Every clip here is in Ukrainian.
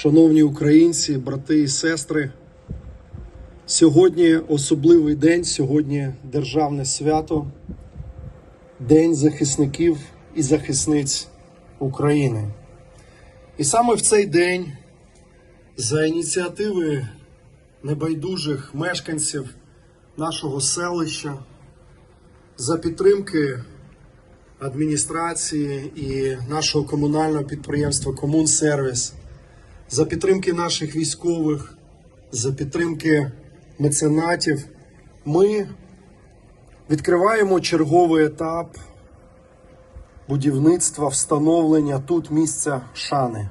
Шановні українці, брати і сестри, сьогодні особливий день, сьогодні державне свято, День захисників і захисниць України. І саме в цей день, за ініціативи небайдужих мешканців нашого селища, за підтримки адміністрації і нашого комунального підприємства Комунсервіс, за підтримки наших військових, за підтримки меценатів, ми відкриваємо черговий етап будівництва встановлення тут місця шани.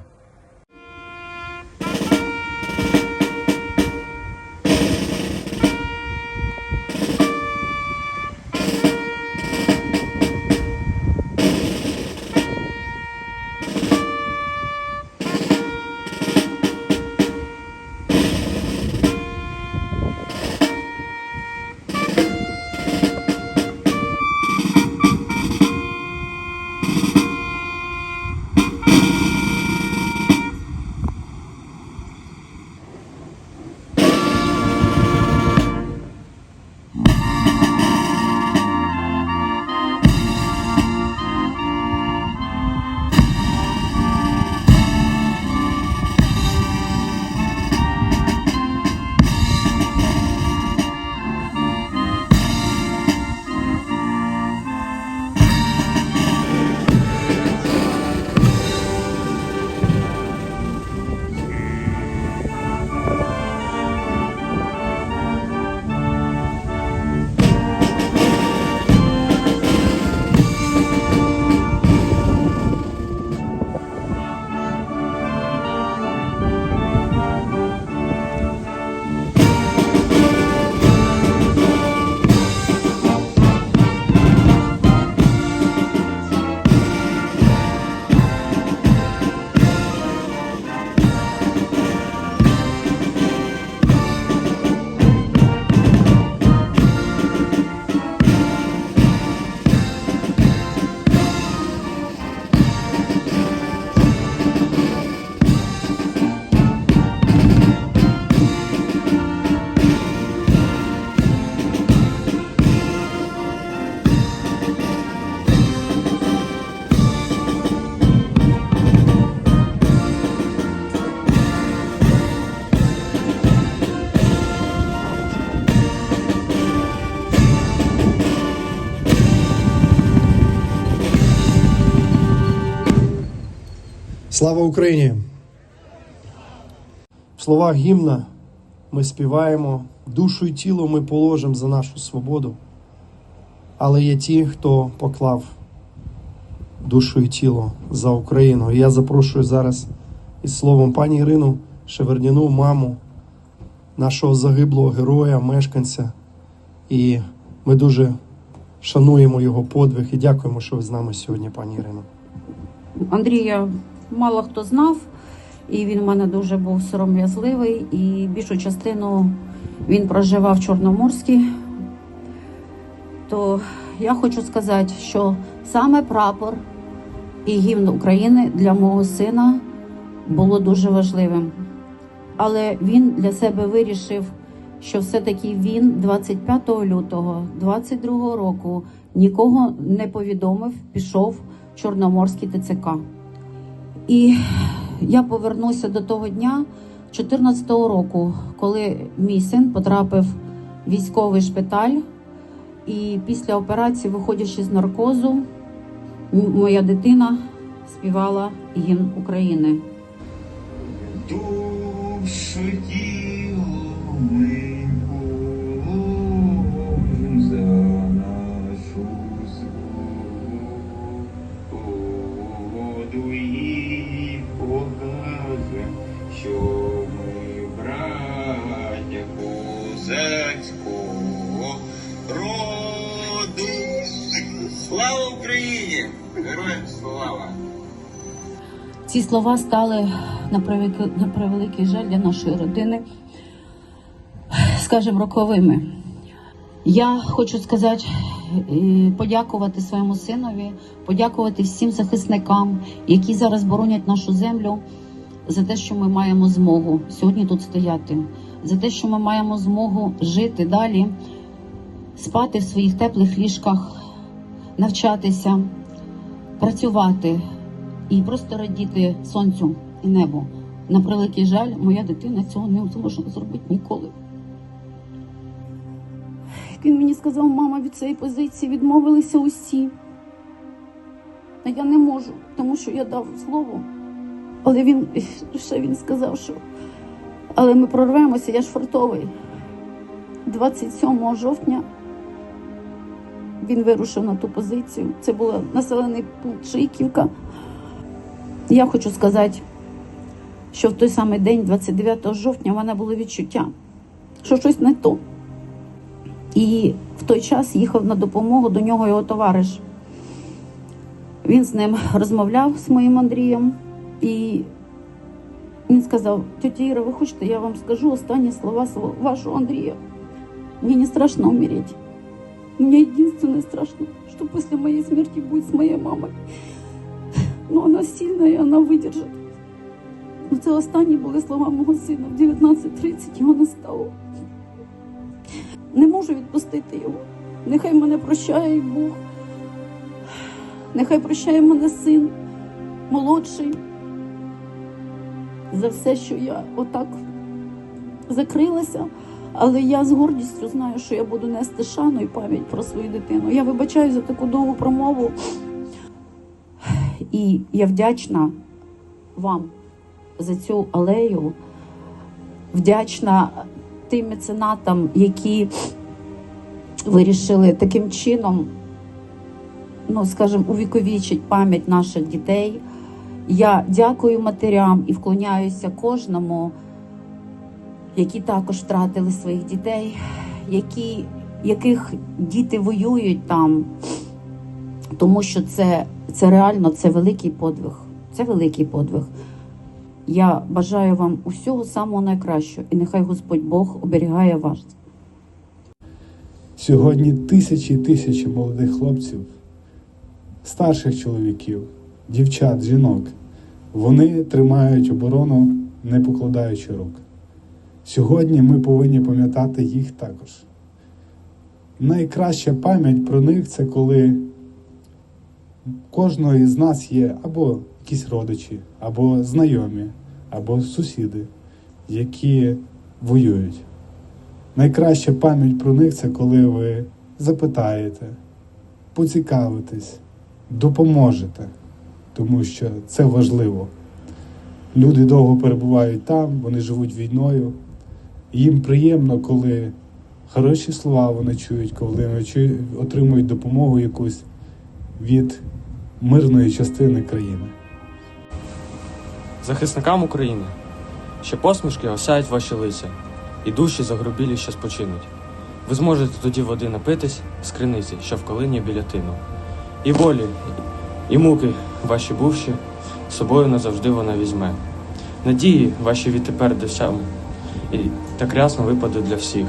Слава Україні! В словах гімна ми співаємо, душу і тіло ми положимо за нашу свободу, але є ті, хто поклав душу і тіло за Україну. І я запрошую зараз із словом пані Ірину Шеверніну, маму нашого загиблого героя, мешканця. І ми дуже шануємо його подвиг і дякуємо, що ви з нами сьогодні, пані Ірино. Андрія мало хто знав, і він у мене дуже був сором'язливий. І більшу частину він проживав в Чорноморській. То я хочу сказати, що саме прапор і гімн України для мого сина було дуже важливим. Але він для себе вирішив, що все-таки він 25 лютого 22 року нікого не повідомив, пішов в Чорноморський ТЦК. І я повернуся до того дня 14-го року, коли мій син потрапив в військовий шпиталь, і після операції, виходячи з наркозу, моя дитина співала гімн України. Душу тіло ми Ці слова стали на превеликий, жаль для нашої родини, скажімо, роковими. Я хочу сказати, е, подякувати своєму синові, подякувати всім захисникам, які зараз боронять нашу землю, за те, що ми маємо змогу сьогодні тут стояти, за те, що ми маємо змогу жити далі, спати в своїх теплих ліжках, навчатися, працювати і просто радіти сонцю і небу. На превеликий жаль, моя дитина цього не зможе зробити ніколи. Як Він мені сказав, мама, від цієї позиції відмовилися усі. А я не можу, тому що я дав слово. Але він ще він сказав, що але ми прорвемося, я ж фартовий. 27 жовтня він вирушив на ту позицію. Це був населений пункт Шийківка. Я хочу сказати, що в той самий день, 29 жовтня, в мене було відчуття, що щось не то. І в той час їхав на допомогу до нього його товариш. Він з ним розмовляв з моїм Андрієм, і він сказав: тетя Іра, ви хочете, я вам скажу останні слова вашого Андрія. Мне не страшно умереть. Мне единственное страшно, что после моей смерти будет с моей мамой. Но она сильная, и она выдержит. Ну, Це останні були слова мого сина. В 19.30 його не стало. Не можу відпустити його. Нехай мене прощає Бог. Нехай прощає мене син молодший. За все, що я отак закрилася. Але я з гордістю знаю, що я буду нести шану і пам'ять про свою дитину. Я вибачаю за таку довгу промову. І я вдячна вам за цю алею, вдячна тим меценатам, які вирішили таким чином, ну скажімо, увіковічить пам'ять наших дітей. Я дякую матерям і вклоняюся кожному, які також втратили своїх дітей, які, яких діти воюють там, тому що це, це реально це великий подвиг. Це великий подвиг. Я бажаю вам усього самого найкращого, і нехай Господь Бог оберігає вас. Сьогодні тисячі і тисячі молодих хлопців, старших чоловіків, дівчат, жінок. Вони тримають оборону, не покладаючи рук. Сьогодні ми повинні пам'ятати їх також. Найкраща пам'ять про них це коли кожного із нас є або якісь родичі, або знайомі, або сусіди, які воюють. Найкраща пам'ять про них це коли ви запитаєте, поцікавитесь, допоможете, тому що це важливо. Люди довго перебувають там, вони живуть війною. Їм приємно, коли хороші слова вони чують, коли вони отримують допомогу якусь від мирної частини країни. Захисникам України, ще посмішки осяють ваші лиця, і душі загрубілі ще спочинуть. Ви зможете тоді води напитись з криниці, що в колині біля тину. І болі, і муки ваші бувші, собою назавжди вона візьме. Надії ваші відтепер досягне, і так рясно випаде для всіх.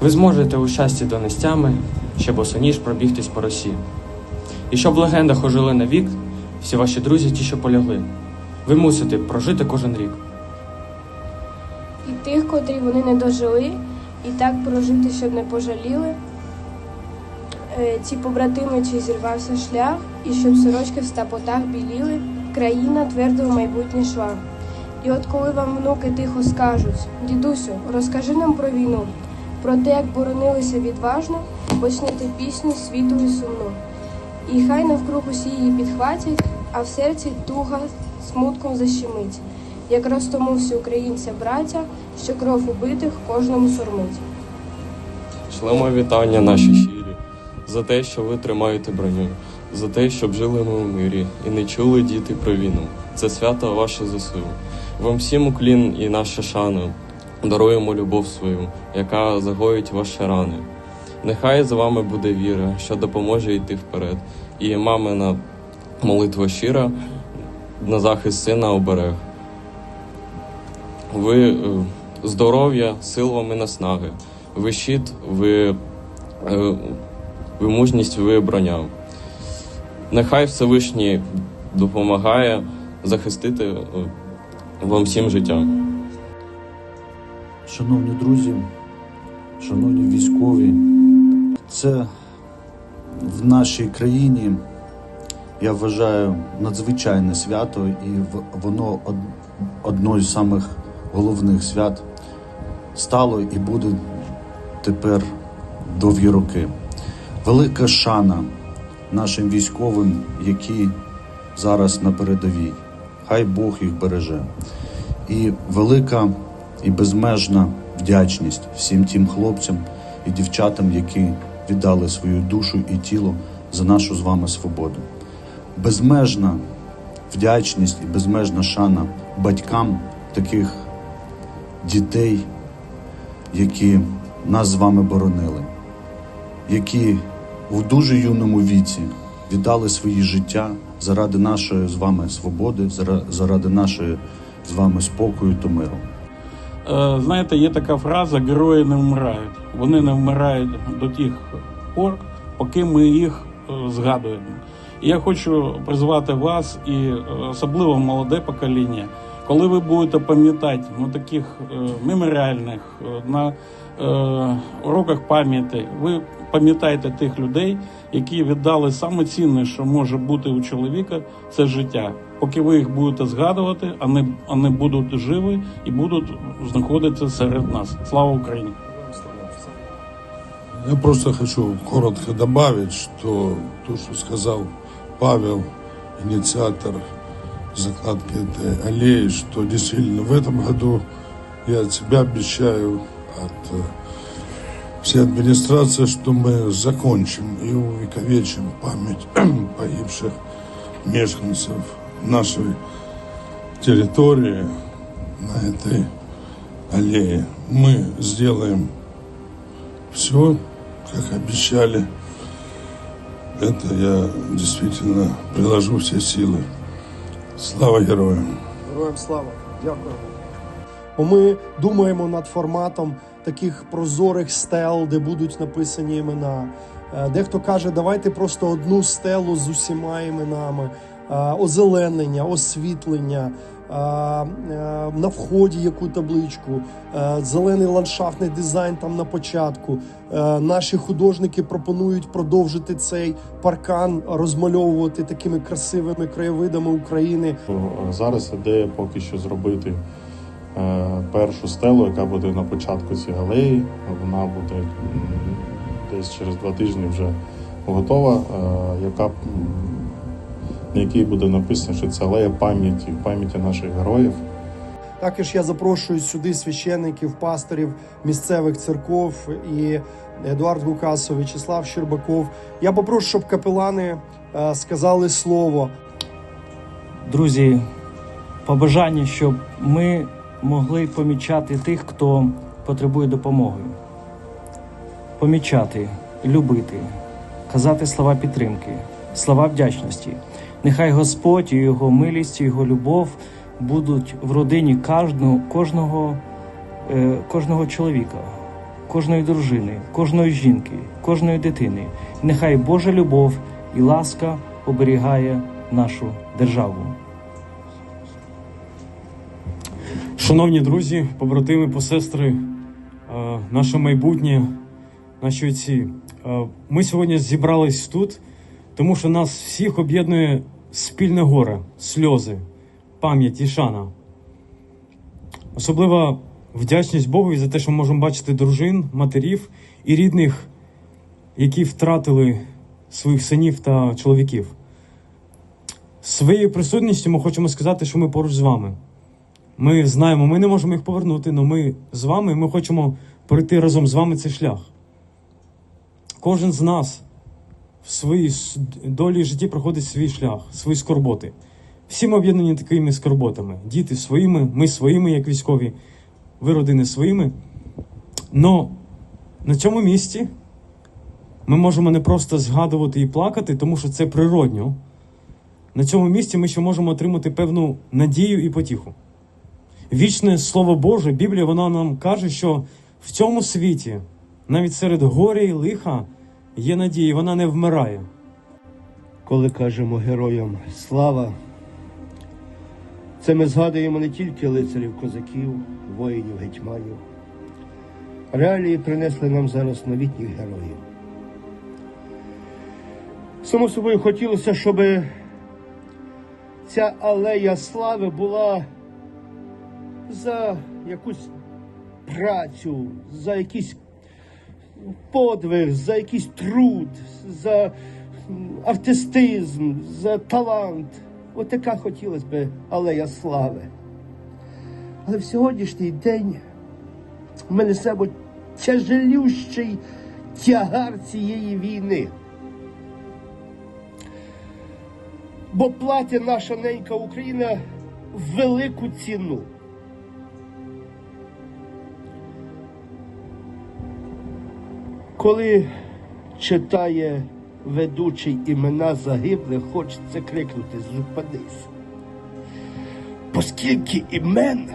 Ви зможете у щасті донестями, ще босоніж пробігтись по росі. І щоб в легендах ожили навік, всі ваші друзі ті, що полягли. Ви мусите прожити кожен рік. І тих, котрі вони не дожили, і так прожити, щоб не пожаліли. Е, Ці побратими, чи зірвався шлях, і щоб сорочки в стапотах біліли, країна твердо в майбутнє йшла. І от коли вам внуки тихо скажуть, дідусю, розкажи нам про війну, про те, як боронилися відважно, почнете пісню світу і сумну. І хай навкруг усі її підхватять, а в серці туга смутком защемить, як ростому всі українця браття, що кров убитих кожному сурмить. Шлемо вітання наші щирі за те, що ви тримаєте броню, за те, щоб жили ми в мирі і не чули діти про війну. Це свято ваше ЗСУ. Вам всім уклін і наша шана. Даруємо любов свою, яка загоїть ваші рани. Нехай з вами буде віра, що допоможе йти вперед, і мамина молитва щира на захист сина оберег. Ви е, здоров'я, сил вам і наснаги. Ви щит, ви, е, ви мужність, ви броня. Нехай Всевишній допомагає захистити е, вам всім життя. Шановні друзі, шановні військові, це в нашій країні, я вважаю, надзвичайне свято, і воно од- одно з самих головних свят стало і буде тепер довгі роки. Велика шана нашим військовим, які зараз на передовій. Хай Бог їх береже. І велика і безмежна вдячність всім тим хлопцям і дівчатам, які віддали свою душу і тіло за нашу з вами свободу. Безмежна вдячність і безмежна шана батькам таких дітей, які нас з вами боронили, які у дуже юному віці віддали свої життя заради нашої з вами свободи, заради нашої з вами спокою та миру. Е, Знаєте, є така фраза герої не вмирають. Вони не вмирають до тих пор, поки ми їх е, згадуємо. Я хочу призвати вас і е, особливо молоде покоління, коли ви будете пам'ятати на таких е, меморіальних, е, на е, уроках пам'яті, ви пам'ятаєте тих людей, які віддали саме цінне, що може бути у чоловіка, це життя. Поки ви їх будете згадувати, вони, вони будуть живі і будуть знаходитися серед нас. Слава Україні! Я просто хочу коротко добавить, что то, что сказал Павел, инициатор закладки этой аллеи, что действительно в этом году я от себя обещаю, от всей администрации, что мы закончим и увековечим память погибших мешканцев нашей территории на этой аллее. Мы сделаем все, как обещали. Это я действительно приложу все силы. Слава героям! Героям слава! Дякую. Ми думаємо над форматом таких прозорих стел, де будуть написані імена. Е, Дехто каже, давайте просто одну стелу з усіма іменами, Е, озеленення, освітлення, на вході яку табличку, е, зелений ландшафтний дизайн там на початку. Е, Наші художники пропонують продовжити цей паркан, розмальовувати такими красивими краєвидами України. Зараз ідея поки що зробити е, першу стелу, яка буде на початку цієї алеї. Вона буде десь через два тижні вже готова, е, яка, на якій буде написано, що це алея пам'яті, пам'яті наших героїв. Також я запрошую сюди священників, пасторів місцевих церков і Едуард Гукасов, В'ячеслав Щербаков. Я попрошу, щоб капелани е, сказали слово. Друзі, побажання, щоб ми могли помічати тих, хто потребує допомоги. Помічати, любити, казати слова підтримки, слова вдячності. Нехай Господь і Його милість, і Його любов будуть в родині кожного, кожного, е, кожного чоловіка, кожної дружини, кожної жінки, кожної дитини. Нехай Божа любов і ласка оберігає нашу державу. Шановні друзі, побратими, посестри, е, наше майбутнє, наші отці. е, Ми сьогодні зібрались тут, тому що нас всіх об'єднує спільне горе, сльози, пам'ять і шана. Особлива вдячність Богові за те, що ми можемо бачити дружин, матерів і рідних, які втратили своїх синів та чоловіків. Своєю присутністю ми хочемо сказати, що ми поруч з вами. Ми знаємо, ми не можемо їх повернути, але ми з вами, і ми хочемо пройти разом з вами цей шлях. Кожен з нас в своїй долі житті проходить свій шлях, свої скорботи. Всі ми об'єднані такими скорботами. Діти своїми, ми своїми, як військові, ви родини своїми. Но на цьому місці ми можемо не просто згадувати і плакати, тому що це природньо. На цьому місці ми ще можемо отримати певну надію і потіху. Вічне Слово Боже, Біблія, вона нам каже, що в цьому світі, навіть серед горя і лиха, є надія, вона не вмирає. коли кажемо героям слава, Це ми згадуємо не тільки лицарів козаків, воїнів, гетьманів. Реалії принесли нам зараз новітніх героїв. Само собою хотілося, щоб ця алея слави була за якусь працю, за якийсь подвиг, за якийсь труд, за артистизм, за талант. От така хотілося б алея слави. Але в сьогоднішній день ми несемо тяжелющий тягар цієї війни. Бо платить наша ненька Україна велику ціну. Коли читає ведучий імена загиблих, хочеться крикнути зупинись. Оскільки імен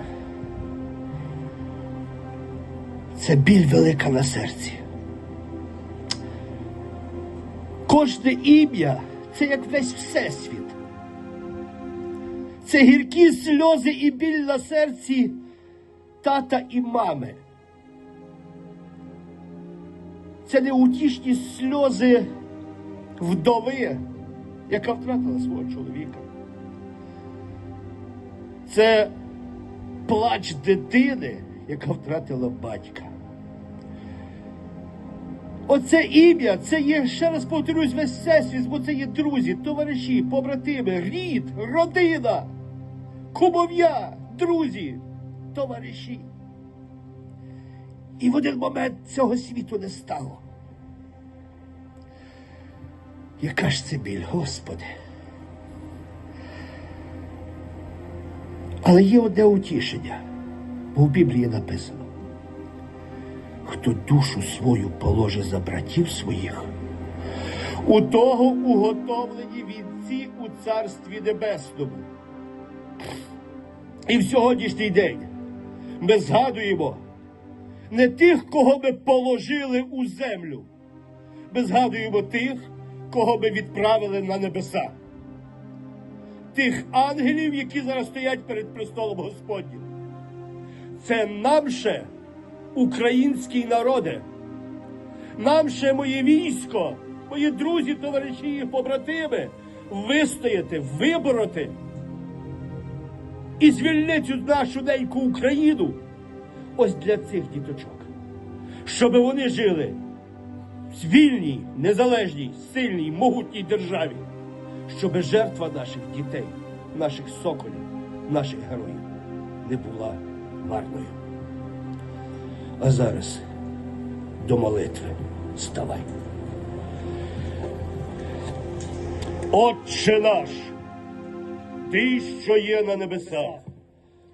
це біль велика на серці. Кожне ім'я це як весь всесвіт. Це гіркі сльози і біль на серці тата і мами. Це неутішні сльози вдови, яка втратила свого чоловіка. Це плач дитини, яка втратила батька. Оце ім'я, це є, ще раз повторюсь, весь всесвіт, бо це є друзі, товариші, побратими, рід, родина, кумов'я, друзі, товариші. І в один момент цього світу не стало. Яка ж це біль, Господи? Але є одне утішення, бо в Біблії написано. Хто душу свою положить за братів своїх, у того уготовлені вінці у Царстві Небесному. І в сьогоднішній день ми згадуємо не тих, кого ми положили у землю. Ми згадуємо тих, кого ми відправили на небеса. Тих ангелів, які зараз стоять перед престолом Господнім. Це нам ще, український народе, нам ще моє військо, мої друзі, товариші і побратими, вистояти, вибороти і звільнити нашу неньку Україну ось для цих діточок, щоб вони жили в вільній, незалежній, сильній, могутній державі, щоб жертва наших дітей, наших соколів, наших героїв не була марною. А зараз до молитви ставай. Отче наш, ти, що є на небесах,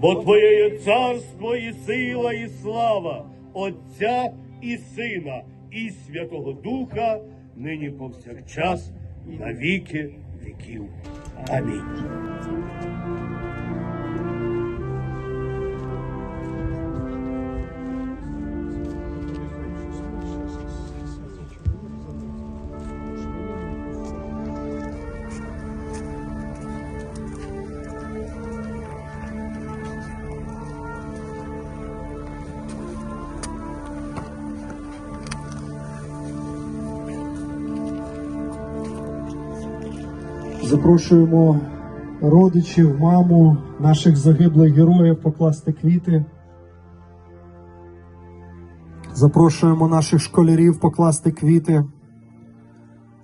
Бо Твоє є царство і сила, і слава Отця і Сина, і Святого Духа, нині повсякчас, на віки віків. Амінь. Запрошуємо родичів, маму наших загиблих героїв покласти квіти. Запрошуємо наших школярів покласти квіти.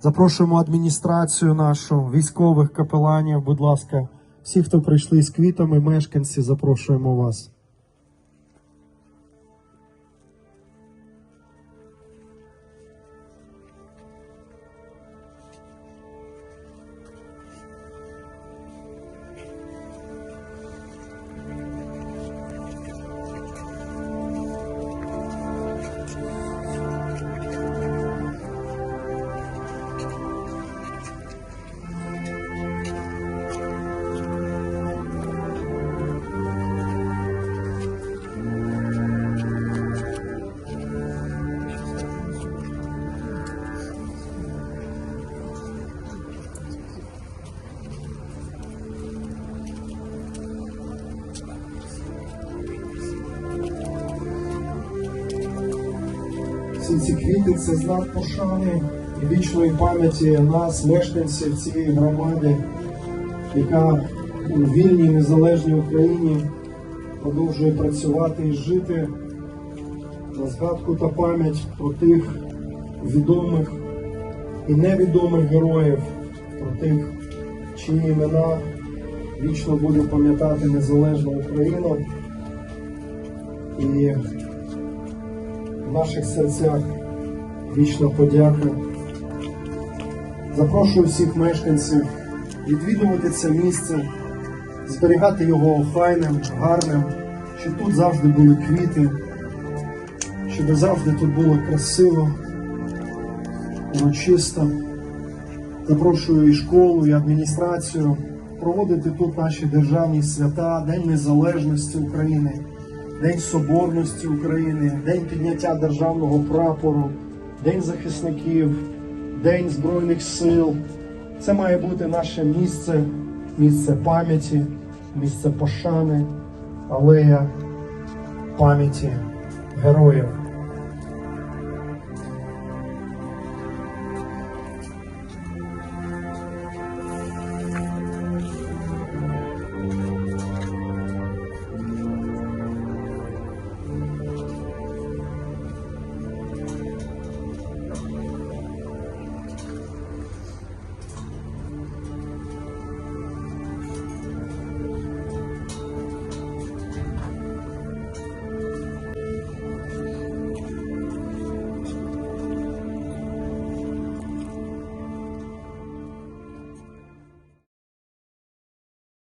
Запрошуємо адміністрацію нашу, військових капеланів, будь ласка, всі, хто прийшли з квітами, мешканці, запрошуємо вас. Ці квіти це знак пошани і вічної пам'яті нас, мешканців цієї громади, яка у вільній незалежній Україні продовжує працювати і жити на згадку та пам'ять про тих відомих і невідомих героїв, про тих, чиї імена вічно буде пам'ятати незалежну Україну. І в наших серцях вічна подяка. Запрошую всіх мешканців відвідувати це місце, зберігати його охайним, гарним, щоб тут завжди були квіти, щоб завжди тут було красиво, урочисто. Запрошую і школу, і адміністрацію проводити тут наші державні свята, День Незалежності України, День Соборності України, День підняття державного прапору, День захисників, День Збройних сил. Це має бути наше місце, місце пам'яті, місце пошани, алея пам'яті героїв.